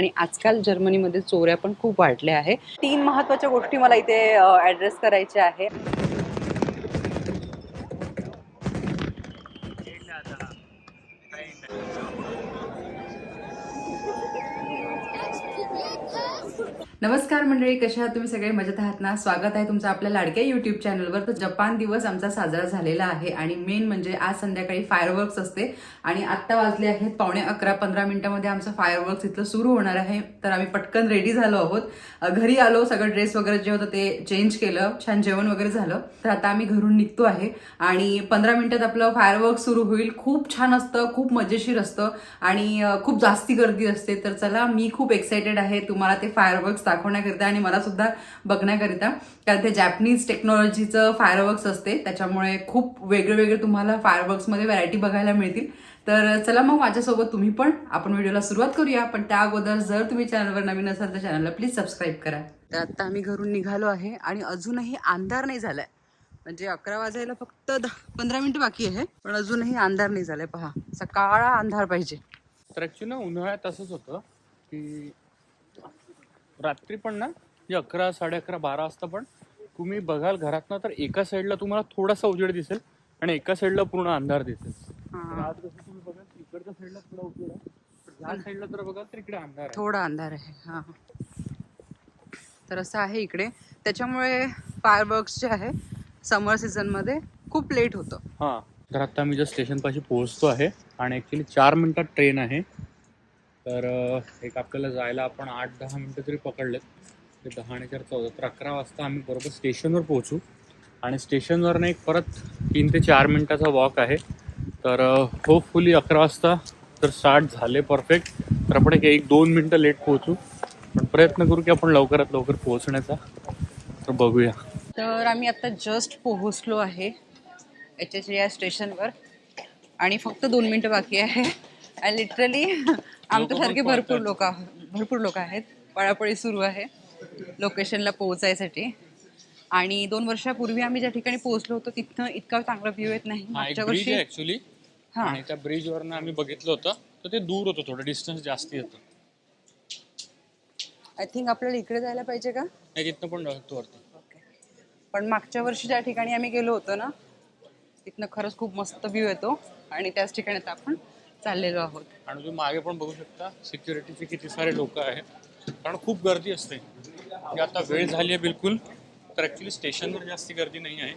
आणि आजकाल जर्मनीमध्ये चोऱ्या पण खूप वाढल्या आहे तीन महत्त्वाच्या गोष्टी मला इथे ॲड्रेस करायच्या आहे नमस्कार मंडळी कशा आहात तुम्ही? सगळे मजेत आहात ना? स्वागत आहे तुमचं आपल्या लाडक्या युट्यूब चॅनलवर तर जपान दिवस आमचा साजरा झालेला आहे आणि मेन म्हणजे आज संध्याकाळी फायरवर्क्स असते. आणि आत्ता वाजले आहेत पावणे अकरा पंधरा मिनिटामध्ये आमचं फायरवर्क्स इथलं सुरू होणार आहे. तर आम्ही पटकन रेडी झालो आहोत. घरी आलो सगळं ड्रेस वगैरे जे होतं ते चेंज केलं. छान जेवण वगैरे झालं. तर आता आम्ही घरून निघतो आहे. आणि पंधरा मिनिटात आपलं फायरवर्क्स सुरू होईल. खूप छान असतं खूप मजेशीर असतं. आणि खूप जास्ती गर्दी असते. तर चला मी खूप एक्सायटेड आहे. तुम्हाला ते फायरवर्क्स दाखवण्याकरिता आणि मला सुद्धा बघण्याकरिता. कारण ते जॅपनीज टेक्नॉलॉजीचं फायरवर्क्स असते. त्याच्यामुळे खूप वेगळे वेगळे तुम्हाला फायरवर्क्समध्ये व्हरायटी बघायला मिळतील. तर चला मग माझ्यासोबत तुम्ही पण आपण व्हिडिओला सुरुवात करूया. पण त्या अगोदर जर तुम्ही चॅनलवर नवीन असाल तर चॅनलला प्लीज सबस्क्राईब करा. तर आता आम्ही घरून निघालो आहे आणि अजूनही अंधार नाही झालाय. म्हणजे अकरा वाजायला फक्त दहा पंधरा मिनिटं बाकी आहे. पण अजूनही अंधार नाही झालाय. पहा सकाळ अंधार पाहिजे. तर ॲक्च्युली ना उन्हाळ्यात असंच होतं की रात्री पण ना जे अकरा साडे अकरा बारा वाजता पण तुम्ही बघाल घरातनं तर एका साईडला तुम्हाला थोडासा उजेड दिसेल आणि एका साईडला पूर्ण अंधार दिसेल. आज कसं तुम्ही बघाल इकडच्या साईडला थोडा उजेड आहे पण ह्या साईडला तर बघाल तर इकडे अंधार आहे. थोडा अंधार आहे हा तर असं आहे इकडे. त्याच्यामुळे फायरवर्क्स जे आहे समर सीझनमध्ये खूप लेट होतं. हां. तर आता आम्ही जस्ट स्टेशनपाशी पोहोचतो आहे आणि ॲक्च्युली चार मिनटात ट्रेन आहे. तर एक आपल्याला जायला आपण आठ दहा मिनटं तरी पकडलेत. ते दहा आणि चार चौदा तर अकरा वाजता आम्ही बरोबर स्टेशनवर पोहोचू. आणि स्टेशनवरनं एक परत तीन ते चार मिनटाचा वॉक आहे. तर होपफुली अकरा वाजता तर स्टार्ट झाले परफेक्ट. तर आपण एक एक दोन मिनटं लेट पोहोचू. पण प्रयत्न करू की आपण लवकरात लवकर पोहोचण्याचा. तर बघूया. तर आम्ही आता जस्ट पोहोचलो आहे एच एच या स्टेशनवर. आणि फक्त दोन मिनटं बाकी आहे. आणि लिटरली आमच्यासारखे भरपूर लोक भरपूर लोक आहेत. पळापळी सुरू आहे लोकेशनला पोहोचायसाठी. आणि दोन वर्षापूर्वी आम्ही ज्या ठिकाणी पोहोचलो होतो तिथनं इतका चांगला व्ह्यू येत नाही. मागच्या ब्रिज वर्षी ऍक्च्युली हा. त्या ब्रिजवरनं आम्ही बघितलं होतं तर ते दूर होतं थोडं डिस्टन्स जास्ती होतं. आय थिंक आपल्याला इकडे जायला पाहिजे का? नाही तिथनं पण शकतो वरती पण मागच्या वर्षी ज्या ठिकाणी आम्ही गेलो होतो ना तिथनं खरंच खूप मस्त व्ह्यू येतो. आणि त्याच ठिकाणी आता आपण चाललेलो आहोत. आणि तुम्ही मागे पण बघू शकता सिक्युरिटीचे किती सारे लोक आहेत. कारण खूप गर्दी असते. म्हणजे आता वेळ झाली आहे बिलकुल तर ॲक्च्युली स्टेशनवर जास्ती गर्दी नाही आहे.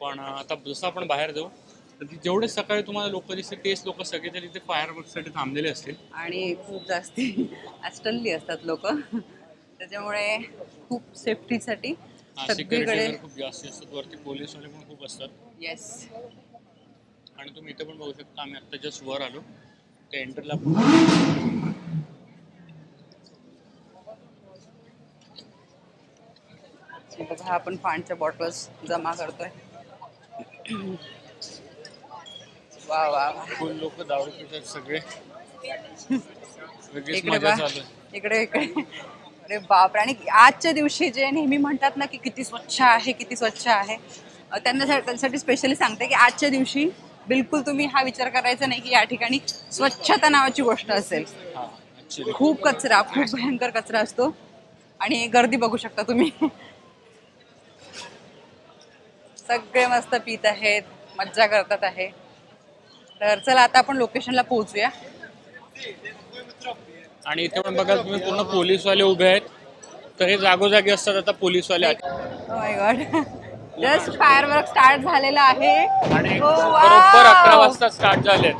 पण आता जसं आपण बाहेर जाऊ तर जेवढे सकाळी तुम्हाला लोक दिसतील तेच लोक सगळे तरी इथे फायरवर्कसाठी थांबलेले असतील. आणि खूप जास्ती ॲस्टनली असतात लोक. त्याच्यामुळे खूप सेफ्टीसाठी सगळीकडे खूप जास्ती असतात. वरती पोलीसवाले पण खूप असतात. येस आणि तुम्ही इथे पण बघू शकता आम्ही आता जस्ट वर आलो. ते एंटरला बघा आपण पाण्याच्या बॉटल्स जमा करतोय. वा वा फुल लोक दारू पितात सगळे. इकडे बा इकडे इकडे. अरे बापरे आणि आजच्या दिवशी जे नेहमी म्हणतात ना की किती स्वच्छ आहे किती स्वच्छ आहे अ, त्यांना सा- स्पेशली सांगते की आजच्या दिवशी बिलकुल तुम्ही हा विचार करायचा नाही की या ठिकाणी स्वच्छता नावाची गोष्ट असेल. हा खूप कचरा खूप भयंकर कचरा असतो. आणि गर्दी बघू शकता तुम्ही. सगळे मस्त पित आहेत मज्जा करतात आहे. तर चला आता आपण लोकेशनला पोहोचूया. आणि इथे पण बघाल तुम्ही पूर्ण पोलीसवाले उभे आहेत. तर हे जागोजागी असतात आता पोलीसवाले. आहेत. जस्ट फायरवर्क स्टार्ट झालेला आहे. बारा वाजता स्टार्ट झालेत.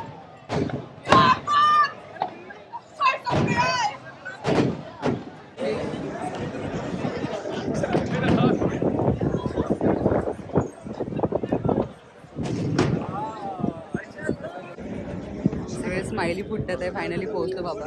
स्माइली फुटत आहे फायनली पोहोचलो बाबा.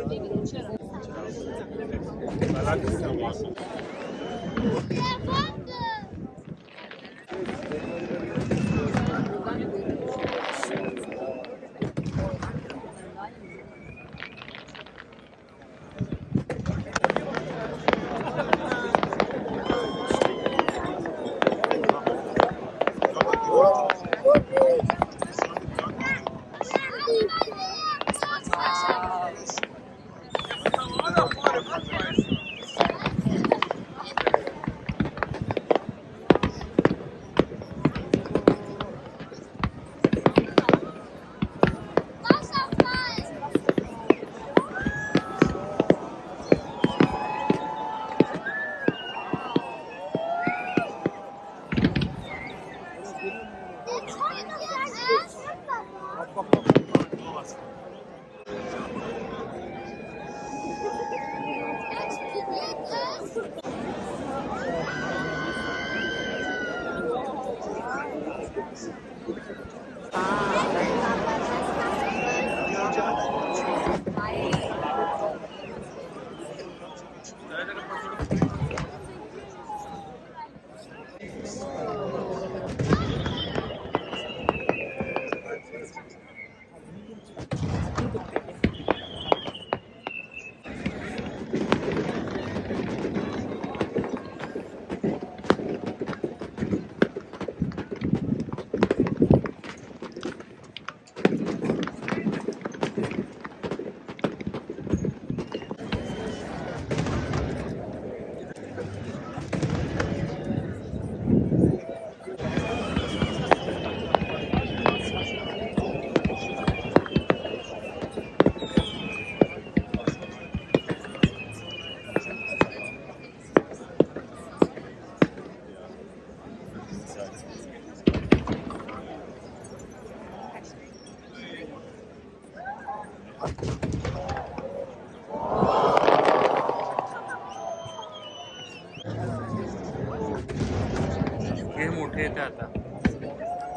हे मोठे येते आता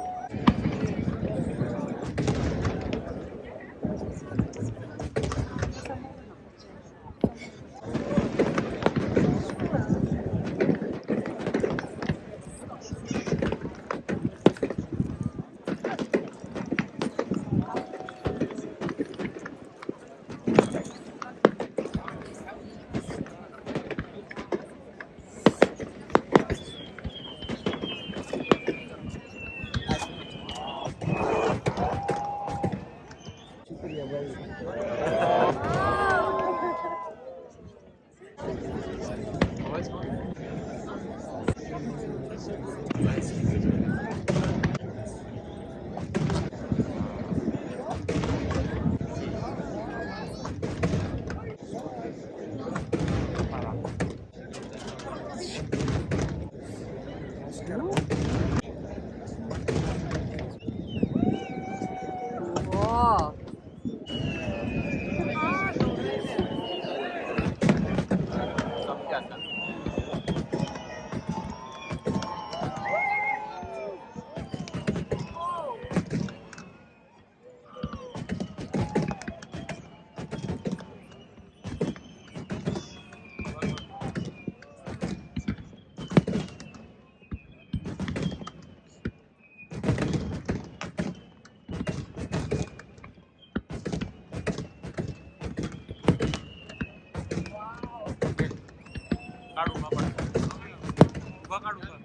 काढू का पण? उभा काढू का?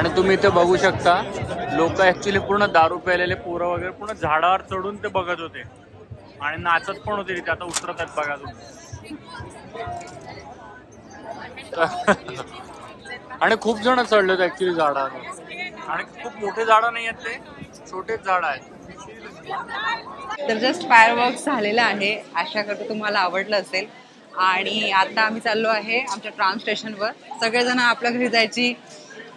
आणि तुम्ही इथे बघू शकता लोक ऍक्च्युली पूर्ण दारू प्यायलेले पोरं वगैरे पूर्ण झाडावर चढून ते बघत होते. आणि नाचत पण होते तिथे आता उतरत आहेत बघा तुम्ही. आणि खूप जण चढलेत ऍक्च्युली झाडावर. आणि खूप मोठे झाडं नाही आहेत ते छोटेच झाड आहेत. तर जस्ट फायर वर्क झालेला आहे आशा करतो तुम्हाला आवडलं असेल. आणि आता आम्ही चाललो आहे आमच्या ट्राम स्टेशनवर सगळेजण आपल्या घरी जायची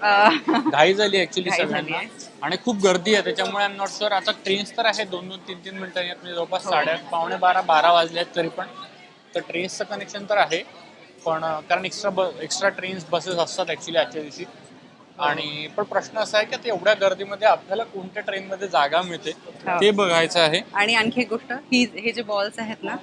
घाई झाली ऍक्च्युली घाई सगळ्यांना. आणि खूप गर्दी आहे त्याच्यामुळे आय नॉट शुअर आता ट्रेन्स तर आहे दोन दोन तीन तीन मिनिटांनी आहेत. म्हणजे जवळपास साडेआठ पावणे बारा बारा वाजले आहेत तरी पण. तर ट्रेन्सचं कनेक्शन तर आहे पण अं, कारण एक्स्ट्रा ब एक्स्ट्रा ट्रेन्स बसेस असतात ऍक्च्युली आजच्या दिवशी. आणि पण प्रश्न असा आहे की आता एवढ्या गर्दीमध्ये आपल्याला कोणत्या ट्रेनमध्ये जागा मिळते हो. ते बघायचं आहे. आणि आणखी एक गोष्ट ही हे जे बॉल्स आहेत ना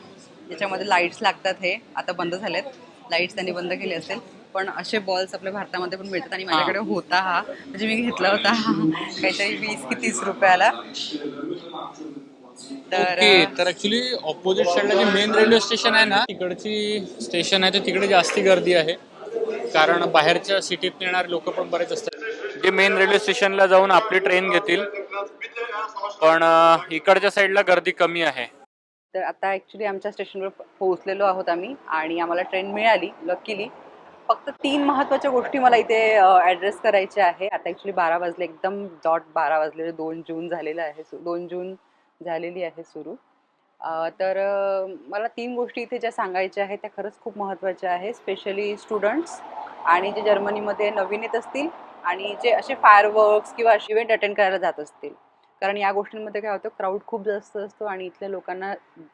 याच्यामध्ये लाईट्स लागतात हे आता बंद झालेत. लाईट्स त्यांनी बंद केले असेल. पण असे बॉल्स आपल्या भारतामध्ये पण मिळतात आणि माझ्याकडे होता हा. म्हणजे मी घेतला होता. हा काहीतरी वीस की तीस रुपयाला. तर ओके तर ऍक्च्युली ऑपोजिट साईडला जे मेन रेल्वे स्टेशन आहे ना तिकडची स्टेशन आहे तर तिकडे जास्ती गर्दी आहे. कारण बाहेरच्या सिटीत येणारे लोक पण बरेच असतात. जे मेन रेल्वे स्टेशनला जाऊन आपली ट्रेन घेतील पण इकडच्या साईडला गर्दी कमी आहे. तर आता ऍक्च्युली आमच्या स्टेशनवर पोहोचलेलो आहोत आम्ही आणि आम्हाला ट्रेन मिळाली लकीली फक्त तीन महत्त्वाच्या गोष्टी मला इथे ॲड्रेस करायच्या आहे. आता ॲक्च्युली बारा वाजले एकदम डॉट बारा वाजलेले दोन जून झालेलं आहे दोन जून झालेली आहे सुरू. तर मला तीन गोष्टी इथे ज्या सांगायच्या आहेत त्या खरंच खूप महत्त्वाच्या आहेत. स्पेशली स्टुडंट्स आणि जे जर्मनीमध्ये नवीन येत असतील आणि जे असे फायरवर्क्स किंवा असे इव्हेंट अटेंड करायला जात असतील. कारण या गोष्टींमध्ये काय होतं क्राऊड खूप जास्त असतो आणि इथल्या लोकांना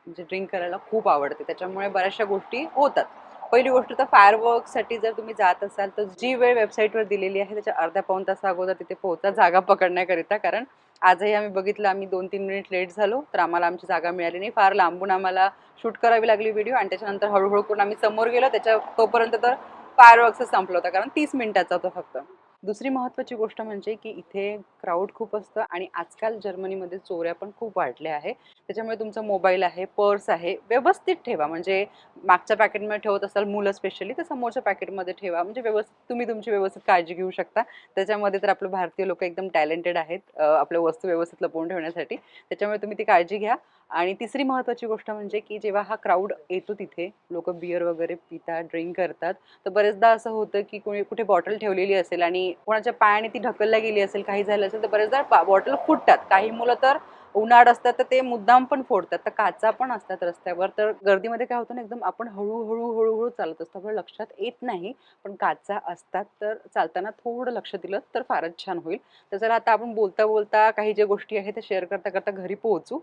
जे ड्रिंक करायला खूप आवडते. त्याच्यामुळे बऱ्याचशा गोष्टी होतात. पहिली गोष्ट तर फायरवर्कसाठी जर तुम्ही जात असाल तर जी वेळ वेबसाईटवर दिलेली आहे त्याच्या अर्ध्या पाऊन तासा अगोदर तिथे पोहोचा जागा पकडण्याकरिता. कारण आजही आम्ही बघितलं आम्ही दोन तीन मिनिट लेट झालो तर आम्हाला आमची जागा मिळाली नाही. फार लांबून आम्हाला शूट करावी लागली व्हिडिओ आणि त्याच्यानंतर हळूहळू करून आम्ही समोर गेलो त्याच्या तोपर्यंत तर फायरवर्क्सच संपलं होतं. कारण तीस मिनिटाचा होता फक्त. दुसरी महत्त्वाची गोष्ट म्हणजे की इथे क्राऊड खूप असतं आणि आजकाल जर्मनीमध्ये चोऱ्या पण खूप वाढल्या आहे. त्याच्यामुळे तुमचा मोबाईल आहे पर्स आहे व्यवस्थित ठेवा. म्हणजे मागच्या पॅकेटमध्ये ठेवत असाल मुलं स्पेशली तर समोरच्या पॅकेटमध्ये ठेवा. म्हणजे व्यवस्थित तुम्ही तुमची व्यवस्थित काळजी घेऊ शकता. त्याच्यामध्ये तर आपलं भारतीय लोक एकदम टॅलेंटेड आहेत आपल्या वस्तू व्यवस्थित लपवून ठेवण्यासाठी. त्याच्यामुळे तुम्ही ती काळजी घ्या. आणि तिसरी महत्त्वाची गोष्ट म्हणजे की जेव्हा हा क्राऊड येतो तिथे लोक बिअर वगैरे पितात ड्रिंक करतात तर बरेचदा असं होतं की कोणी कुठे बॉटल ठेवलेली असेल आणि कोणाच्या पायाने ती ढकलल्या गेली असेल काही झालं असेल तर बरेचदा बॉटल फुटतात. काही मुलं तर उन्हाळ असतात तर ते मुद्दाम पण फोडतात तर काचा पण असतात रस्त्यावर. तर गर्दीमध्ये काय होतं ना एकदम आपण हळूहळू हळूहळू चालत असतो. आपल्या लक्षात येत नाही पण काचा असतात तर चालताना थोडं लक्ष दिलं तर फारच छान होईल. तर चला आता आपण बोलता बोलता काही ज्या गोष्टी आहेत त्या शेअर करता करता घरी पोहोचू.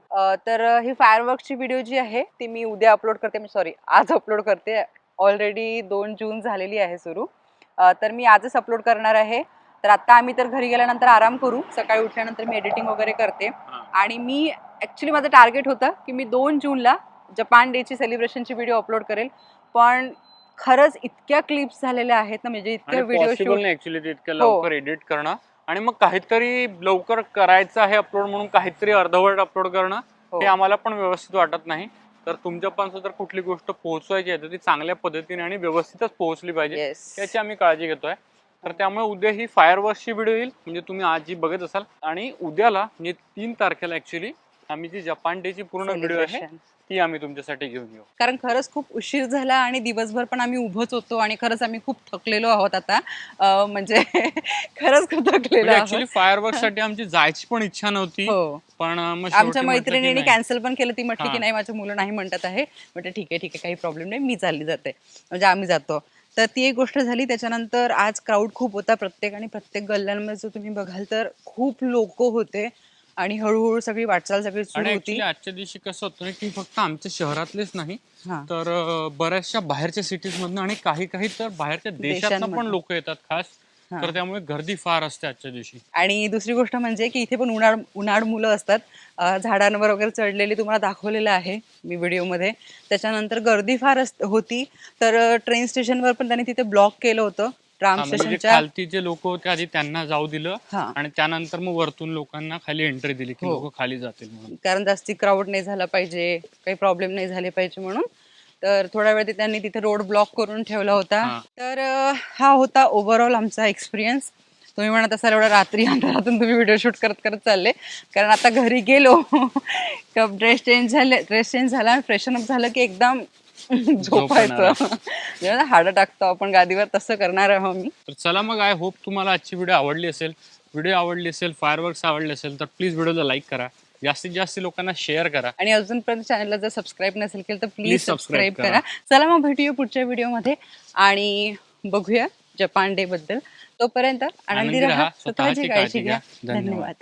तर ही फायरवर्कची व्हिडिओ जी आहे ती मी उद्या अपलोड करते. सॉरी आज अपलोड करते. ऑलरेडी दोन जून झालेली आहे सुरू. तर मी आजच अपलोड करणार आहे. तर आता आम्ही तर घरी गेल्यानंतर आराम करू. सकाळी उठल्यानंतर मी एडिटिंग वगैरे करते. आणि मी ऍक्च्युली माझं टार्गेट होतं की मी दोन जूनला जपान डेची सेलिब्रेशनची व्हिडिओ अपलोड करेल. पण खरंच इतक्या क्लिप्स झालेल्या आहेत ना म्हणजे इतक्या व्हिडिओ हो. लवकर एडिट करणं. आणि मग काहीतरी लवकर करायचं आहे अपलोड म्हणून काहीतरी अर्धवट अपलोड करणं हो. हे आम्हाला पण व्यवस्थित वाटत नाही. तर तुमच्यापर्यंत जर कुठली गोष्ट पोहोचवायची आहे तर ती चांगल्या पद्धतीने आणि व्यवस्थितच पोहोचली पाहिजे. याची आम्ही काळजी घेतोय. तर त्यामुळे उद्या ही फायरवर्क्सची व्हिडिओ येईल. म्हणजे तुम्ही आज जी बघत असाल. आणि उद्याला म्हणजे तीन तारखेला ऍक्च्युली आम्ही जी जपान डेची पूर्ण व्हिडिओ आहे. ती आम्ही तुमच्यासाठी घेऊन येऊ. कारण खरंच खूप उशीर झाला आणि दिवसभर पण आम्ही उभंच होतो आणि खरंच आम्ही खूप थकलेलो आहोत आता. म्हणजे खरंच खूप थकलेलो ऍक्च्युली आहोत. फायरवर्कसाठी आमची जायची पण इच्छा नव्हती. हो. पण आमच्या मैत्रिणीने. कॅन्सल पण केलं. ती म्हटली की. नाही माझ्या मुलं नाही म्हणतात आहे. म्हटलं ठीक आहे ठीक आहे काही प्रॉब्लेम नाही. मी चालली जाते. म्हणजे आम्ही जातो. तर ती एक गोष्ट झाली त्याच्यानंतर आज क्राऊड खूप होता प्रत्येक आणि प्रत्येक गल्ल्यांमध्ये जर तुम्ही बघाल तर खूप लोक होते आणि हळूहळू सगळी वाटचाल सगळी सुरू आणि होती आजच्या दिवशी कसं होतं ना की फक्त आमच्या शहरातलेच नाही हा तर अं, बऱ्याचशा बाहेरच्या सिटीज मधनं आणि काही काही तर बाहेरच्या देशातनं पण. लोक येतात खास. तर त्यामुळे गर्दी फार असते आजच्या दिवशी. आणि दुसरी गोष्ट म्हणजे की इथे पण उन्हाळ उन्हाळ मुलं असतात. झाडांवर वगैरे चढलेली तुम्हाला दाखवलेलं आहे मी व्हिडिओमध्ये. त्याच्यानंतर गर्दी फार होती. तर ट्रेन स्टेशनवर पण त्यांनी तिथे ब्लॉक केलं होतं. ट्राम जे स्टेशनच्या खालती जे लोक होते आधी त्यांना जाऊ दिलं आणि त्यानंतर मग वरतून लोकांना खाली एंट्री दिली की हो. लोक खाली जातील म्हणून. कारण जास्ती क्राऊड नाही झाला पाहिजे काही प्रॉब्लेम नाही झाले पाहिजे म्हणून. तर थोडा वेळ त्यांनी तिथे रोड ब्लॉक करून ठेवला होता. तर हा होता ओव्हरऑल आमचा एक्सपिरियन्स तुम्ही म्हणत असाल एवढा रात्री अंधारातून तुम्ही व्हिडिओ शूट करत करत चालले. कारण आता घरी गेलो ड्रेस चेंज झाले ड्रेस चेंज झाला आणि फ्रेशन अप झालं की एकदम झोपायचं हाडं टाकतो आपण गादीवर तसं करणार आहोत मी. तर चला मग आय होप तुम्हाला आजची व्हिडिओ आवडली असेल. व्हिडिओ आवडली असेल फायरवर्क्स आवडले असेल तर प्लीज व्हिडिओला लाईक करा. जास्तीत जास्त लोकांना शेअर करा. आणि अजूनपर्यंत चॅनलला जर सबस्क्राईब नसेल केलं तर प्लीज सबस्क्राईब करा. चला मग भेटूया पुढच्या व्हिडिओमध्ये आणि बघूया जपान डे बद्दल. तोपर्यंत आनंदी राहा स्वतःची काळजी घ्या. धन्यवाद.